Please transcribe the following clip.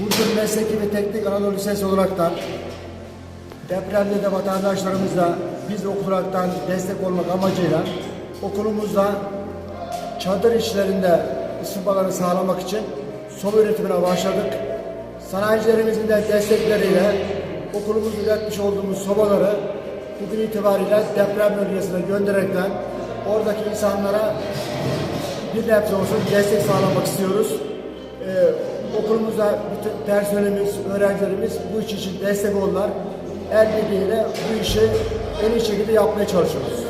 Burdur Mesleki ve Teknik Anadolu Lisesi olaraktan depremde de vatandaşlarımızla biz okul destek olmak amacıyla okulumuzda çadır işlerinde ısınmaları sağlamak için soba üretimine başladık. Sanayicilerimizin de destekleriyle okulumuzda üretmiş olduğumuz sobaları bugün itibariyle deprem bölgesine göndererekten oradaki insanlara bir nebze olsun destek sağlamak istiyoruz. Ee, okulumuzda bütün personelimiz, öğrencilerimiz bu iş için destek oldular. El birliğiyle bu işi en iyi şekilde yapmaya çalışıyoruz.